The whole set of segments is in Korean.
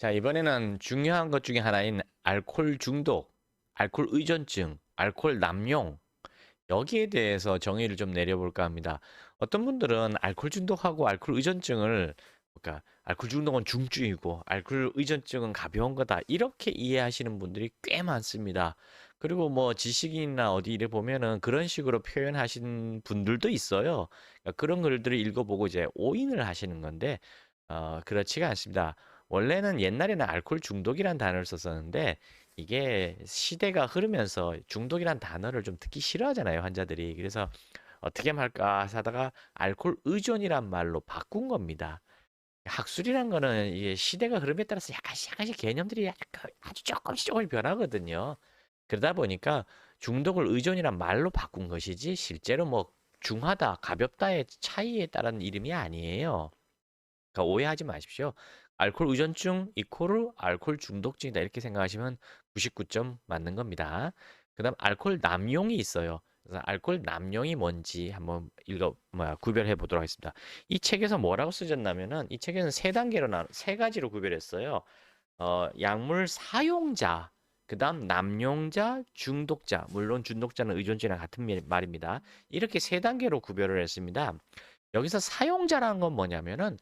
자, 이번에는 중요한 것 중에 하나인 알코올 중독, 알코올 의존증, 알코올 남용, 여기에 대해서 정의를 좀 내려볼까 합니다. 어떤 분들은 알코올 중독하고 알코올 의존증을, 그러니까 알코올 중독은 중증이고 알코올 의존증은 가벼운 거다. 이렇게 이해하시는 분들이 꽤 많습니다. 그리고 뭐 지식인이나 어디 이래 보면은 그런 식으로 표현하신 분들도 있어요. 그러니까 그런 글들을 읽어보고 이제 오인을 하시는 건데, 어, 그렇지가 않습니다. 원래는 옛날에는 알코올 중독이란 단어를 썼었는데 이게 시대가 흐르면서 중독이란 단어를 좀 듣기 싫어하잖아요, 환자들이. 그래서 어떻게 말까 하다가 알코올 의존이란 말로 바꾼 겁니다. 학술이란 거는 이게 시대가 흐름에 따라서 약간씩 약간씩 개념들이 약간 아주 조금씩 조금씩 변하거든요. 그러다 보니까 중독을 의존이란 말로 바꾼 것이지 실제로 뭐 중하다, 가볍다의 차이에 따른 이름이 아니에요. 그러니까 오해하지 마십시오. 알코올 의존증 이코르 알코올 중독증이다 이렇게 생각하시면 99점 맞는 겁니다. 그다음 알코올 남용이 있어요. 그래서 알코올 남용이 뭔지 한번 읽어 뭐야 구별해 보도록 하겠습니다. 이 책에서 뭐라고 쓰셨냐면은 이 책에는 세 단계로 나세 가지로 구별했어요. 어, 약물 사용자, 그다음 남용자, 중독자. 물론 중독자는 의존증이랑 같은 미- 말입니다. 이렇게 세 단계로 구별을 했습니다. 여기서 사용자라는 건 뭐냐면은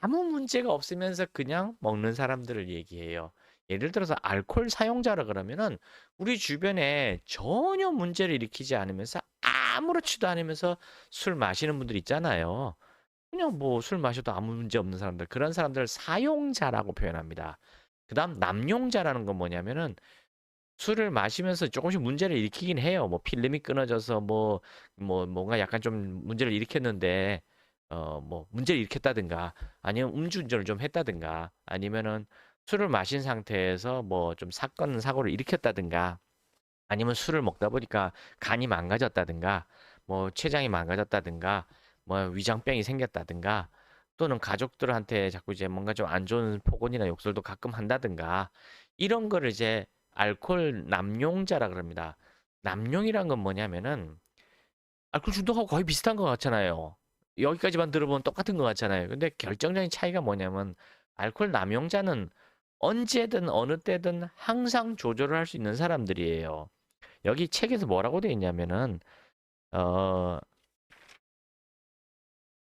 아무 문제가 없으면서 그냥 먹는 사람들을 얘기해요. 예를 들어서 알코올 사용자라 그러면은 우리 주변에 전혀 문제를 일으키지 않으면서 아무렇지도 않으면서 술 마시는 분들 있잖아요. 그냥 뭐 술 마셔도 아무 문제 없는 사람들, 그런 사람들을 사용자라고 표현합니다. 그다음 남용자라는 건 뭐냐면은 술을 마시면서 조금씩 문제를 일으키긴 해요. 뭐 필름이 끊어져서 뭐 뭐 뭔가 약간 좀 문제를 일으켰는데 어 뭐 문제를 일으켰다든가 아니면 음주운전을 좀 했다든가 아니면은 술을 마신 상태에서 뭐 좀 사건 사고를 일으켰다든가 아니면 술을 먹다 보니까 간이 망가졌다든가 뭐 췌장이 망가졌다든가 뭐 위장병이 생겼다든가 또는 가족들한테 자꾸 이제 뭔가 좀 안 좋은 폭언이나 욕설도 가끔 한다든가 이런 거를 이제 알코올 남용자라 그럽니다. 남용이란 건 뭐냐면은 알코올 중독하고 거의 비슷한 것 같잖아요. 여기까지만 들어보면 똑같은 것 같잖아요. 근데 결정적인 차이가 뭐냐면 알코올 남용자는 언제든 어느 때든 항상 조절을 할 수 있는 사람들이에요. 여기 책에서 뭐라고 되어 있냐면은 어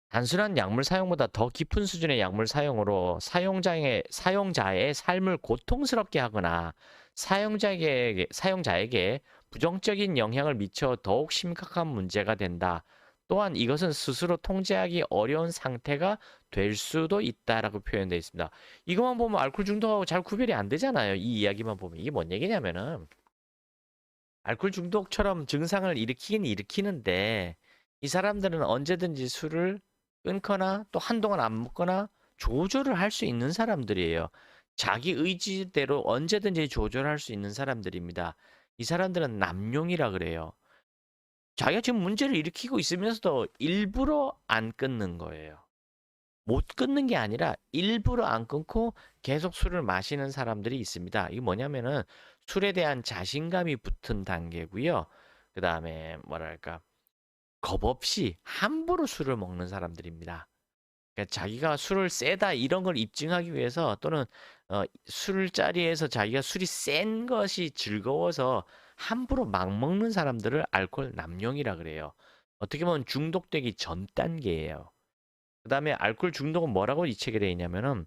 단순한 약물 사용보다 더 깊은 수준의 약물 사용으로 사용자의 사용자의 삶을 고통스럽게 하거나 사용자에게 사용자에게 부정적인 영향을 미쳐 더욱 심각한 문제가 된다. 또한 이것은 스스로 통제하기 어려운 상태가 될 수도 있다라고 표현되어 있습니다. 이것만 보면 알코올 중독하고 잘 구별이 안 되잖아요. 이 이야기만 보면 이게 뭔 얘기냐면은 알코올 중독처럼 증상을 일으키긴 일으키는데 이 사람들은 언제든지 술을 끊거나 또 한동안 안 먹거나 조절을 할 수 있는 사람들이에요. 자기 의지대로 언제든지 조절할 수 있는 사람들입니다. 이 사람들은 남용이라 그래요. 자기가 지금 문제를 일으키고 있으면서도 일부러 안 끊는 거예요. 못 끊는 게 아니라 일부러 안 끊고 계속 술을 마시는 사람들이 있습니다. 이게 뭐냐면은 술에 대한 자신감이 붙은 단계고요. 그 다음에 뭐랄까 겁 없이 함부로 술을 먹는 사람들입니다. 그러니까 자기가 술을 세다 이런 걸 입증하기 위해서 또는 어, 술자리에서 자기가 술이 센 것이 즐거워서 함부로 막 먹는 사람들을 알코올 남용이라 그래요. 어떻게 보면 중독되기 전 단계예요. 그 다음에 알코올 중독은 뭐라고 이 책에 되어 있냐면은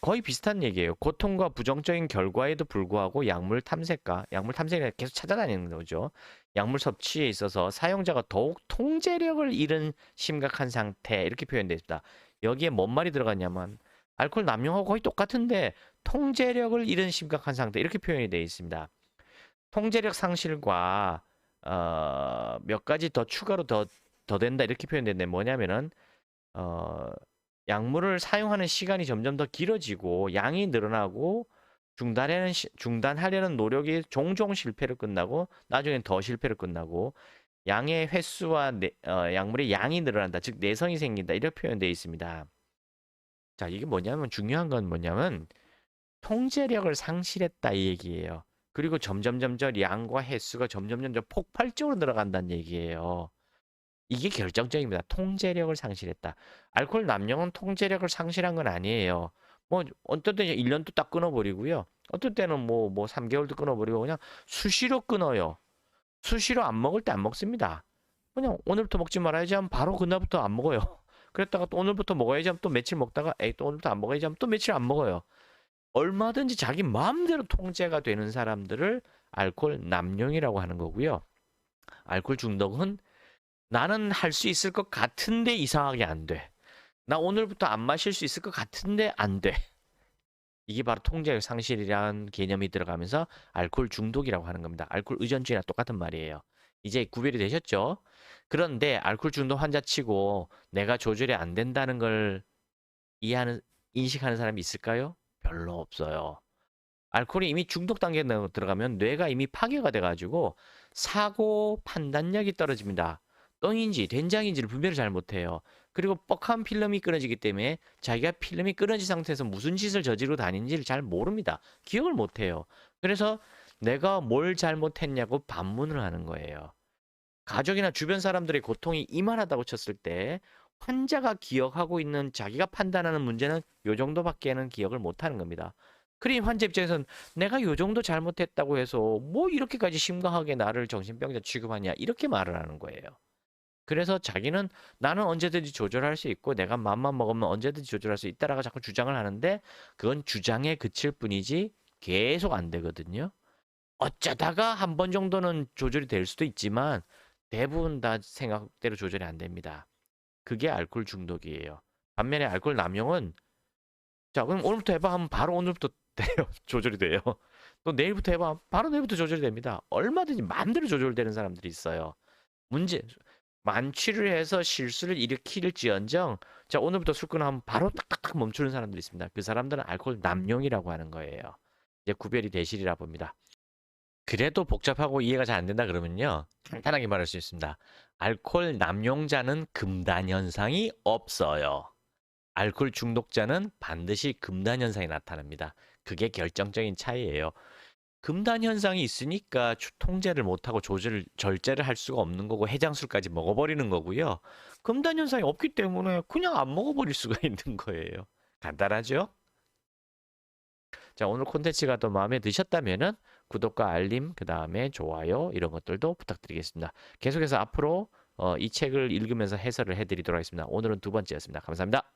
거의 비슷한 얘기예요. 고통과 부정적인 결과에도 불구하고 약물 탐색과 약물 탐색을 계속 찾아다니는 거죠. 약물 섭취에 있어서 사용자가 더욱 통제력을 잃은 심각한 상태 이렇게 표현되어 있다. 여기에 뭔 말이 들어갔냐면 알코올 남용하고 거의 똑같은데 통제력을 잃은 심각한 상태 이렇게 표현이 되어 있습니다. 통제력 상실과 어, 몇 가지 더 추가로 더, 더 된다 이렇게 표현되는데 뭐냐면은 어, 약물을 사용하는 시간이 점점 더 길어지고 양이 늘어나고 중단하는 시- 중단하려는 노력이 종종 실패로 끝나고 나중엔 더 실패로 끝나고 양의 횟수와 내- 어, 약물의 양이 늘어난다 즉 내성이 생긴다 이렇게 표현되어 있습니다. 자 이게 뭐냐면 중요한 건 뭐냐면 통제력을 상실했다 이 얘기예요. 그리고 점점 점점 양과 횟수가 점점 점점 폭발적으로 늘어간다는 얘기예요. 이게 결정적입니다. 통제력을 상실했다. 알코올 남용은 통제력을 상실한 건 아니에요. 뭐 어떤 때는 1년도 딱 끊어버리고요. 어떤 때는 뭐뭐 3개월도 끊어버리고 그냥 수시로 끊어요. 수시로 안 먹을 때 안 먹습니다. 그냥 오늘부터 먹지 말아야지 하면 바로 그날부터 안 먹어요. 그랬다가 또 오늘부터 먹어야지 하면 또 며칠 먹다가 에이 또 오늘부터 안 먹어야지 하면 또 며칠 안 먹어요. 얼마든지 자기 마음대로 통제가 되는 사람들을 알코올 남용이라고 하는 거고요. 알코올 중독은 나는 할 수 있을 것 같은데 이상하게 안 돼. 나 오늘부터 안 마실 수 있을 것 같은데 안 돼. 이게 바로 통제력 상실이라는 개념이 들어가면서 알코올 중독이라고 하는 겁니다. 알코올 의존증이랑 똑같은 말이에요. 이제 구별이 되셨죠? 그런데 알코올 중독 환자치고 내가 조절이 안 된다는 걸 이해하는 인식하는 사람이 있을까요? 별로 없어요. 알코올이 이미 중독 단계에 들어가면 뇌가 이미 파괴가 돼가지고 사고 판단력이 떨어집니다. 똥인지 된장인지를 분별을 잘 못해요. 그리고 뻑한 필름이 끊어지기 때문에 자기가 필름이 끊어진 상태에서 무슨 짓을 저지르고 다니는지를 잘 모릅니다. 기억을 못해요. 그래서 내가 뭘 잘못했냐고 반문을 하는 거예요. 가족이나 주변 사람들의 고통이 이만하다고 쳤을 때 환자가 기억하고 있는 자기가 판단하는 문제는 요 정도밖에는 기억을 못하는 겁니다. 그러니 환자 입장에서는 내가 요 정도 잘못했다고 해서 뭐 이렇게까지 심각하게 나를 정신병자 취급하냐 이렇게 말을 하는 거예요. 그래서 자기는 나는 언제든지 조절할 수 있고 내가 맘만 먹으면 언제든지 조절할 수 있다라고 자꾸 주장을 하는데 그건 주장에 그칠 뿐이지 계속 안 되거든요. 어쩌다가 한 번 정도는 조절이 될 수도 있지만 대부분 다 생각대로 조절이 안 됩니다. 그게 알코올 중독이에요. 반면에 알코올 남용은 자 그럼 오늘부터 해봐 하면 바로 오늘부터 돼요. 조절이 돼요. 또 내일부터 해봐 바로 내일부터 조절이 됩니다. 얼마든지 마음대로 조절되는 사람들이 있어요. 문제 만취를 해서 실수를 일으킬지언정 자 오늘부터 술 끊으면 바로 딱딱딱 멈추는 사람들이 있습니다. 그 사람들은 알코올 남용이라고 하는 거예요. 이제 구별이 되시리라 봅니다. 그래도 복잡하고 이해가 잘 안 된다 그러면요. 간단하게 말할 수 있습니다. 알코올 남용자는 금단 현상이 없어요. 알코올 중독자는 반드시 금단 현상이 나타납니다. 그게 결정적인 차이예요. 금단 현상이 있으니까 추- 통제를 못하고 조절, 절제를 할 수가 없는 거고 해장술까지 먹어버리는 거고요. 금단 현상이 없기 때문에 그냥 안 먹어버릴 수가 있는 거예요. 간단하죠? 자, 오늘 콘텐츠가 더 마음에 드셨다면은 구독과 알림, 그 다음에 좋아요 이런 것들도 부탁드리겠습니다. 계속해서 앞으로 어, 이 책을 읽으면서 해설을 해드리도록 하겠습니다. 오늘은 두 번째였습니다. 감사합니다.